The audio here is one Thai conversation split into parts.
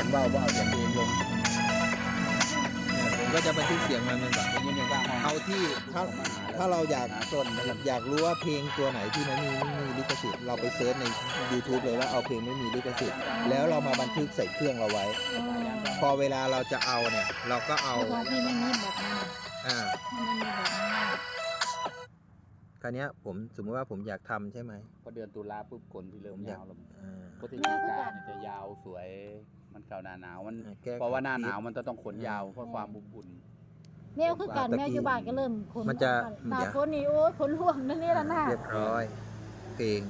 ยงเบาว่าเอาเสียงเพลงลงผมก็จะบันทึกเสียงมันมันก่อนได้ยินอยู่บ้างห้องเอาที่ถ้าถ้าเราอยากหต้นนะครับอยากรู้ว่าเพลงตัวไหนที่มันมีไม่มีลิขสิทธิ์เราไปเซิร์ชใน YouTube เลยว่าเอาเพลงไม่มีลิขสิทธิ์แล้วเรามาบันทึกใส่เครื่องเราไว้ พอเวลาเราจะเอาเนี่ย เราก็เอาเพราะพี่ไม่มีแบบนั้นอ่ามันไม่มีแบบนั้นคราวเนี้ยผมสมมติว่าผมอยากทำใช่ไหมพอเดือนตุลาปุ๊บขนที่เริ่มยาวแล้วอ่าพฤศจิกาเนี่ยจะยาวสวย มันเข้าหน้าหนาวมันแก้ไข เพราะว่าหน้าหนาวมันจะต้องขนยาวเพราะความอบอุ่นแมวคือกันแมวอยู่บ้านก็เริ่มขนมันจะหนาเดี๋ยวฝนนี่โอ้ยขนร่วงนั่นนี่ละหน้าเรียบร้อยเพลง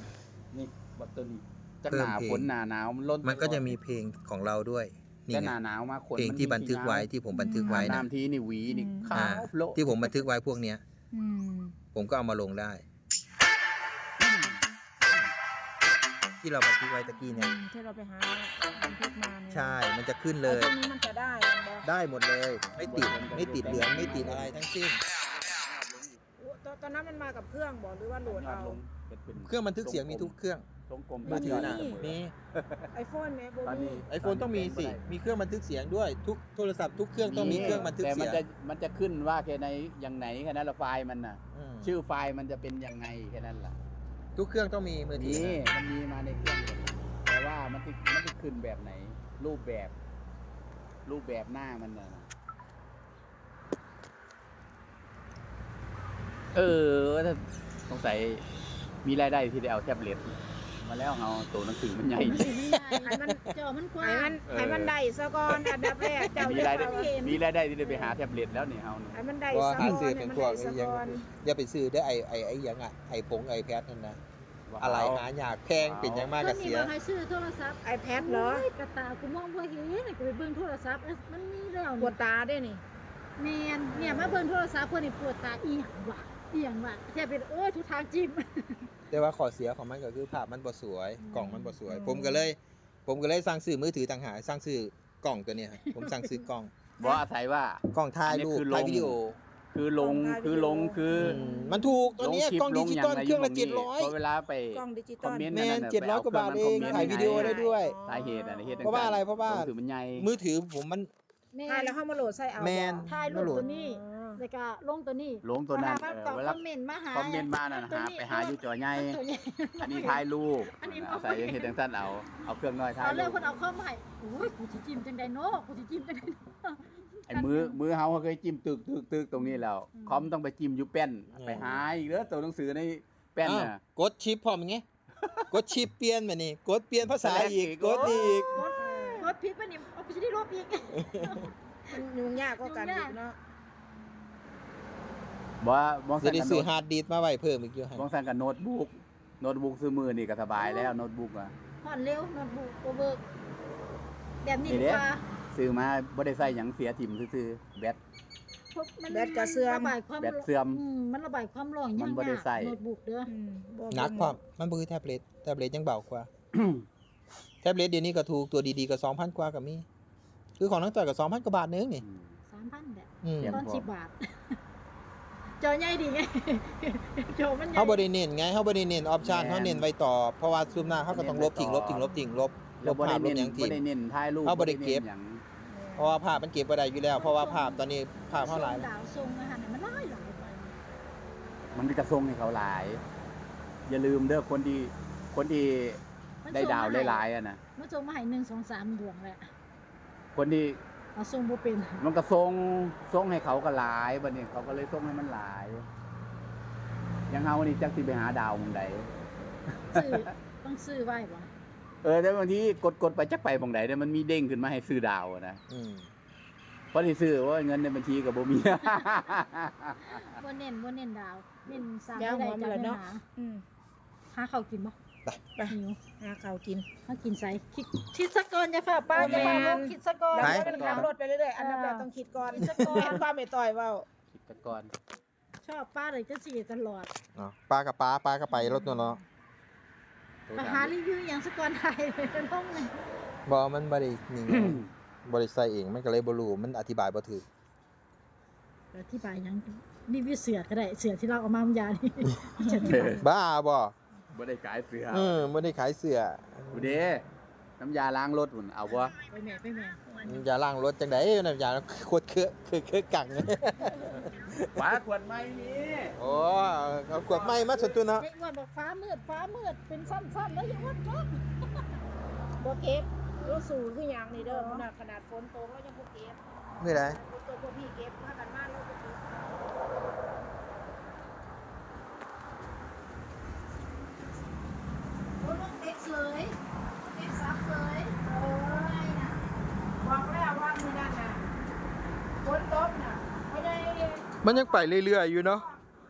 นี่บัตเตอรี่จะเพิ่หมนาเพลง ฝนหนาหนาวมันล้นมันก็จะมีเพลงของเราด้วยนี่แต่หไงนาหนาวมาขนเพลงมันที่บันทึกไว้ยาวที่ผมบันทึกไว้นะ น้ำทีนี่หวีนี่ขาอ่าวโละที่ผมบันทึกไว้พวกเนี้ย อืมผมก็เอามาลงได้ ที่เราบันทึกไว้ตะกี้เนี่ย ที่เราไปหาบันทึกมาเนี่ยใช่ มันจะขึ้นเลยตรงนี้มันจะได้มันบอกได้หมดเลย ไม่ติด ไม่ติดเหลือง ไม่ติดอะไรทั้งสิ้นตอนตอนนั้นมันมากับเครื่องบอกหรือว่าโหลดเอาเป็นเป็นเครื่องบันทึกเสียงมีทุกเครื่อง ทรงกลมมือถือน่ะมีมีไอโฟนไหมโบตอนนี้มี่ไอโฟนต้องมีสิ มีเครื่องบันทึกเสียงด้วย ทุกโทรศัพท์ทุกเครื่องต้องมีเครื่องบันทึกแต่เสีมันยงจะมันจะขึ้นว่าแค่ในอย่างไหนแค่นั้นละไฟล์มันน่ะมชื่อไฟล์มันจะเป็นยังไงแค่นั้นล่ะ ทุกเครื่องต้องมีมือถือนี่นะมันมีมาในเครื่องหมดแต่ว่ามันติดมันติดขึ้นแบบไหน รูปแบบ รูปแบบหน้ามันน่ะนะเออถ้าสงสัยมีรายได้ที่ได้เอาแท็บเล็ต มาแล้วเอาตัวหนังสือมันใหญ่มันสิใหญ่มันจอมันกว้าให้งมันเออให้มันได้ซะก่อนอันดับแรกเจ้ามีจะรายได้เอามีรายได้ที่ได้ไปหาแท็บเล็ตแล้วนี่เอานี่ให้มันได้ซะก่อนเป็ให้นมันพวกได้ไอ้ซะก่อนอย่าไปซื้อได้อไอ้ไอ้ไอ้ยังอะไอ้ผงไอ้แพดนั่นนะอะไรหายากแพงเป็นอยังมากก็อนนี้เสียบอกให้ซื้อโทรศัพท์ไอแพดเหรอโยกระตากูมองบ่เห็นก็ไปเบิ่งโทรศัพท์เอ้ยมันมีแล้วปวดตาด้วยนี่แมนเนี่ยมาเบิ่งโทรศัพท์เพิ่นนี่ปวดตาอีหยังวะอีหยังวะแค่เป็นโอ้ยทุกทางจิ้ม แต่ว่าข้อเสียของมันก็คือภาพมันบ่สวยอืมกล่องมันบ่สวยอืมผมก็เลย ผมก็เลยสั่งซื้อมือถือต่างหากสั่งซื้อกล่องตัวเนี้ยครับผมสั่งซื้อกล่องบอกอาศัยว่า กล่องถ่ายรูปอันนี้คือลงถ่ายวิดีโอ คือลงคือลงคืออืมมันถูกตัวเนี้ยคลิปกล้องดิจิตอลย่าเครื่องละยู่เจ็ดร้อยพอเวลาไปกล้องดิจิตคออมลเมนต์แมนนั่นน่ะเจ็ดร้อยไปกว่าบาทเอาเองเครื่องนั้นถ่ายวิดีโอได้ด้วย สาเหตุอะไรเหตุเพราะว่าอะไรเพราะว่าถือมันใหญ่มือถือผมมัน แม่ถ่ายแล้วเข้ามาโหลดใส่เอาแมน ถ่ายรูปตัวนี้ แล้วก็ลงตัวนี้ลงตัวนั้นเวลาเออมัเวนก็ลาคอมเมนต์มาหาคอมเมนต์มาน่ะตัวหาไปหาอยู่จอใหญ่ตัวนี้ อันนี้ถ่ายรูปอันนี้เอาใส่ยังเห็นจังสั้นเอาเอาเครื่องน้อยถ่ายเอารูเรื่องปเพิ่นเอาเข้ามาให้โอ้ยกูสิจิ้มจังไดเนาะกูสิจิ้มจังไดเนาะ ไอ้มือมือเฮาเขาเคยจิ้มตึกตึกตึกตรงนี้แล้วอืม คอมต้องไปจิ้มอยู่แป้นอืมไปหาอีกเด้อตัวหนังสือในแป้นอ้าวน่ะ กดชิปพร้อมไงกดชิปเปลี่ยนมานี่กดเปลี่ยนภาษาแสดงอีกอีกกดอีก รถรถพิษปะนี่เอาไปสิได้ลบอีก มันยุ่งยากก็กันยุ่งอียากกเนาะ บ่ว่าบ่จะสั่นได้กับซื้อโน้ตฮาร์ดดิสก์มาไว้เพิ่มอีกอยู่ฮะบ่สั่นกับโน้ตบุ๊กโน้ตบุ๊กซื้อมือนี่ก็สบายแล้วโน้ตบุ๊กอะผ่อนเร็วโน้ตบุ๊กโอเบิร์กแบบนี้นี่ดีเด้กว่าซื้อมาบ่ได้ใส่หยังเสียถิ่มซื่อๆแบตพวกมันแบตกระเสื่อม ระบายความแบตเสื่อมมันระบายความร้อนมันยากบ่ได้ใส่ โน้ตบุ๊กเด้ออืมบ่หนักพร้อมมันบ่คือแท็บเล็ตแท็บเล็ตยังเบากว่า แท็บเล็ตเดี๋ยวนี้ก็ถูกตัวดีๆก็2,000กว่าก็มีคือของนักต่อยก็2,000กว่าบาทนึงนี่สามพันแบบอืมเยี่ยม ตอนสิบบาท จอใหญ่ดีไงจอมันใหญ่เฮาบ่ได้เน้นไงเฮาบ่ได้เน้นออปชั่นแม่นเฮาเน้นไว้ต่อเพราะว่าซูมหน้าเฮาก็ต้องลบทิ้งลบทิ้งลบทิ้งลบลแล้วบบ่ภาได้พลบเน้นหยังทิ้บ่งได้เน้นถ่ายรูปเอาบ่ได้เก็บน้นหยังเพราะว่าภาพมันเก็บบ่ได้อยู่แล้ว เพราะว่าภาพตอนนี้ภาพเฮาหลายดาวทรงอาหารเนี่ยมันหลายหลายไปมันมีกระทรงให้เขาหลาย อย่าลืมเด้อคนที่คนที่มันได้ดาวส่งมให้หลายๆอะนะมันส่งมาให้หนึ่งสองสามดวงแหละคนที่ เอาส่งบ่เป็นมันก็ทรงทรงให้เขาก็หลายบัดนี้เขาก็เลยทรงให้มันหลายอยังเฮานี่จักสิไปหาดาวหมองใดซื้อต้องซื้อไว้บ่เออแต่บางทีกดกดไปจักไปหมองใดเนี่ยมันมีเด้งขึ้นมาให้ซื้อดาวอะนะอืมเพราะที่ซื้อว่าเงินในบัญชีก็บ่มี บ่เน้นบ่เน้นดาว เน้นสร้างยาวได้หอมจากเลยเนื้อเนาะ หาอืม หาข้าวกินบ่ ไปหิวหาข้าวกินมากินไสคิดคิดซะก่อนอย่าฝ่าป้าอย่าฝ่าแม่ลูนกคิดซะก่อน แล้วไหนก็เป็นขับรถไปเรื่อยๆอันดับแรกต้องคิดก่อนคิดซะก่อน เห็นความไม่ต่อยเว้าคิดแต่ก่อนชอบป้าเลยจะสิตลอดอ๋อปลากับปลาปลากับไปรถตัวเนาะไปหารีวิวอย่างซะก่อนไทยเลยลงเลยบ่มันบ่ได้นี่ไงบ่ได้ใส่เองมันก็เลยบ่รู้มันอธิบายบ่ถูกอธิบายหยังรีวิวเสือก็ได้เสือที่เราเอามามันยานี่จะอธิบายบ้า บ่บ่ได้ขายเสือเออบ่ได้ขายเสื้อดูเด้น้ำยาล้างรถหุ่นเอาบ่ไปแม่ไปแม่อย่าล้างรถจังไดน้ำยาขวดเคอะคือคือกังฟ้าขวดไม่มีโอ้เอาขวดไม้มาสุดตัวเนาะไอ้อ้วนบอกฟ้ามืดฟ้ามืดเป็นสั้นๆแล้วอย่าอ้วนครับบ่เก็บรู้สูงคือหยังนี่เด้อขนาดขนาดฝนตกแล้วยังบ่เก็บไม่ได้ฝนตกพวกพี่เก็บถ้ากันมาแล้วบ่เก็บ โอ้ลงเด็กเลยเด็กซับเลย โอ้ยน่ะบอกแล้วว่ามื้อนั้นน่ะฝนตกน่ะไม่ได้ มันยังไปเรื่อยๆอยู่เนาะ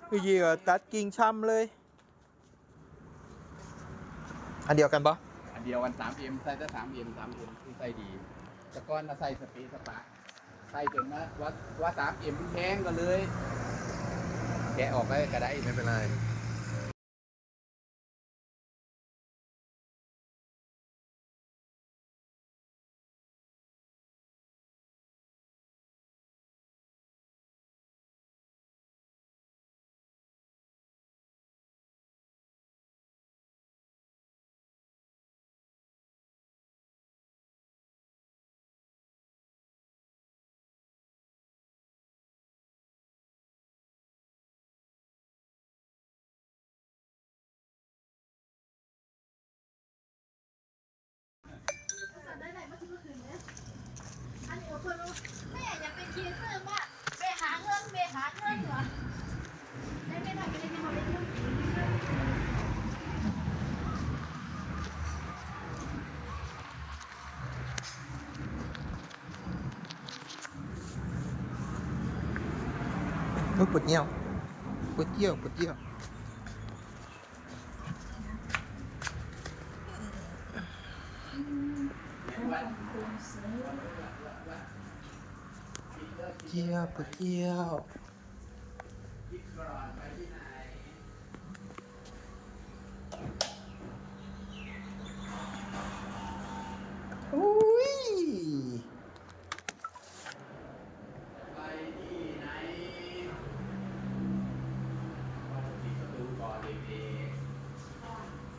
คือยีก็ตัดกิ่งช่ำเลย อันเดียวกันปะอันเดียวกัน 3M ใส่แต่ 3M 3M ที่ใส่ดีแต่ก่อนน่ะใส่สเปรย์สปาใส่จนว่าว่าว่า 3M มันแพงก็เลย แกะออกไปก็ได้ไม่เป็นไร ได้ไหนมาถึงคืนเนี่ยอันนี้คนแม่อยากเป็นคีเซอร์มากไปหาเงินไปหาเงินเหรอได้ไม่ได้ไม่ได้ไม่ได้ อุ๊ย ปวดเยี่ยวปวดเยี่ยวปวดเยี่ยวเยี่ยวปวดเยี่ยวอุ้ย ไปที่ไหนปิดประตูก่อนเด็กๆ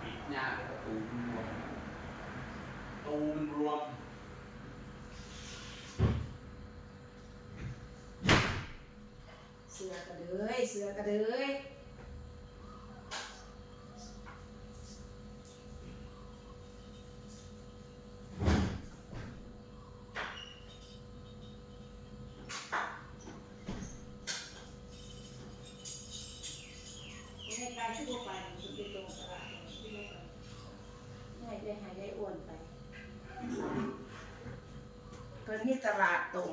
ปิดหน้าประตูมันรวมประตูมันรวม เสือกระเด ยเสือกระเดยให้ไกลทั่วไปคุณไปตรงตลาดที่โลกให้ได้หายได้อ้วนไปตอนนี้ตลาดตรง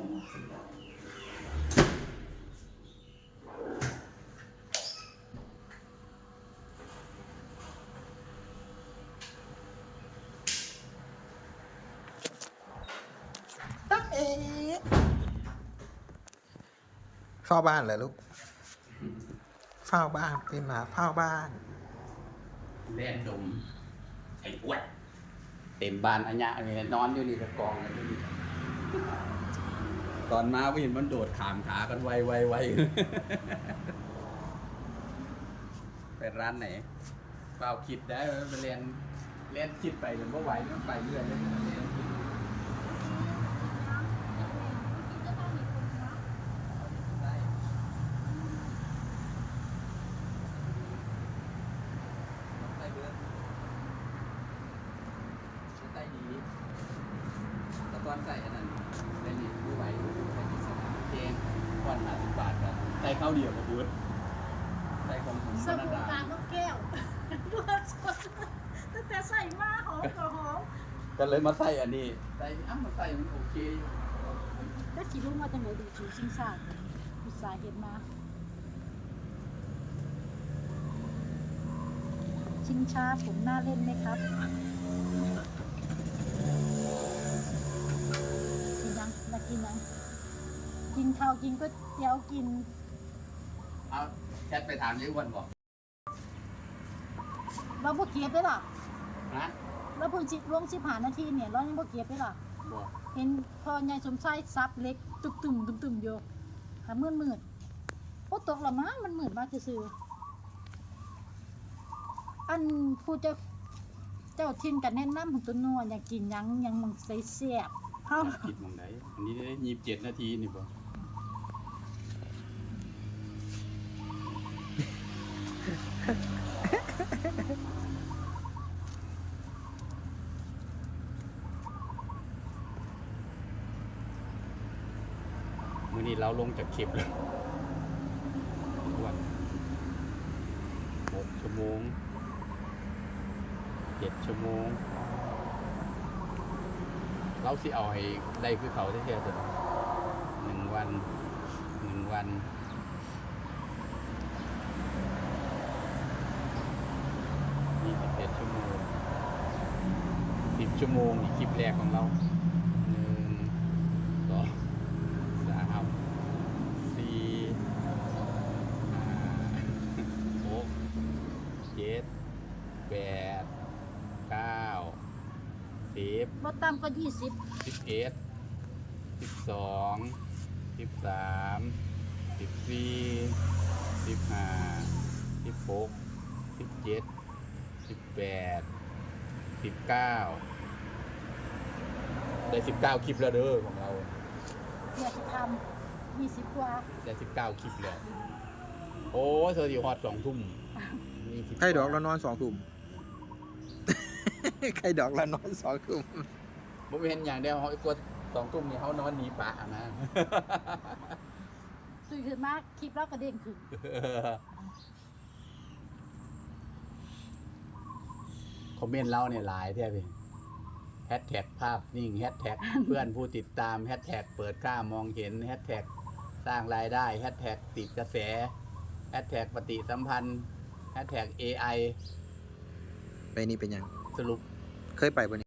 เฝ้าบ้านเหรอลูก เฝ้าบ้านเป็นหมาเฝ้าบ้าน แล่นดมไอ้อ้วนเต็มบ้านอัญญะเลยนอนอยู่นี่กับกองเลยนี่ตอนมาไม่เห็นมันโดดขามขากันไวไวไวไปร้านไหนเปล่าคิดได้ไปเรียนเรียนคิดไปจนว่าไหวมันไปเรื่อยเลยเรียนคิดได้ได้เบิร์ดได้ดีแต่ตอนใส่อันนั้นได้ดีผู้ไหวใส่ดีสนามเกมวันห้าสิบบาท กันใส่ข้าวเดียวกับบูธใส่ของผมสธนาบู่ดาตาน้องแก้วเบื่อสดตั้งแต่ใส่มาหอมก็หอมก็เลยมาใส่อันนี้ใส่อ้ามาใส่มันโอเคอยู่ก็ขี่ลูกมาจากไหนดูชูชิงซาอุตสาห์เห็นมา ชิงช้าผมน่าเล่นไหมครับกินยังมากินยังกินข้าวกินก๋วยเตี๋ยวกิน เอาแชทไปถามยายอ้วนบอกเราบ่เก็บได้ล่ะนะเราเพิ่งสิลง15นาทีเนี่ยเรายังบ่เก็บได้ล่ะบอกเห็นพอใหญ่สมชายซับเล็กตึกตึมตึมตึมอยู่หามืดมืดโอ้ตกละมั้งมันมืดมากซื่อๆอันผู้เจ้าเจ้าทินกันแนะนำของตัวนัวอยากกินหยังหยังมันใส่เสียบเฮาคิดมองไหนอันนี้ได้ยี่สิบเจ็ดนาทีนี่บ่มื่อนี้ เราลงจากคลิปแล้ววันหกชั่วโมงเจ็ดชั่วโมง เราสิเอาให้ได้คือเขาแท้ๆจะหนึ่งวันหนึ่งวันยี่สิบเอ็ดชั่วโมงสิบชั่วโมงนี่คลิปแรกของเราหนึ่งสองสามสี่ห้าหกเจ็ดแปดเก้าสิ บบ่ต่ำกว่า20สิบเอ็ดสิบสองสิบสามสิบสี่สิบห้าสิบหกสิบเจ็ดสิบแปดสิบเก้าได้สิบเก้าคลิปแล้วเด้อของเราเพื่อสิทำ20กว่าได้สิบเก้าคลิปแล้ว โอ้เธออยู่ฮอตสองทุ่มนี่10ใครดอกเรานอนสองทุ่ม ใครดอกเรานอนสองทุ่มบ่เห็นอย่างเดียวเขากดสองทุ่มนี่เขานอนหนีป่านะตื่นขึ้นมาคลิปเราก็เด้งขึ้นคอมเมนต์เราเนี่ยหลายแท้พี่แฮชแท็กภาพนิ่งแฮชแท็กเพื่อนผู้ติดตามแฮชแท็กเปิดกล้ามองเห็นแฮชแท็กสร้างรายได้แฮชแท็กติดกระแสแฮชแท็กปฏิสัมพันธ์แฮชแท็ก AI ไปนี่เป็นยัง สรุป เคยไปบนนี้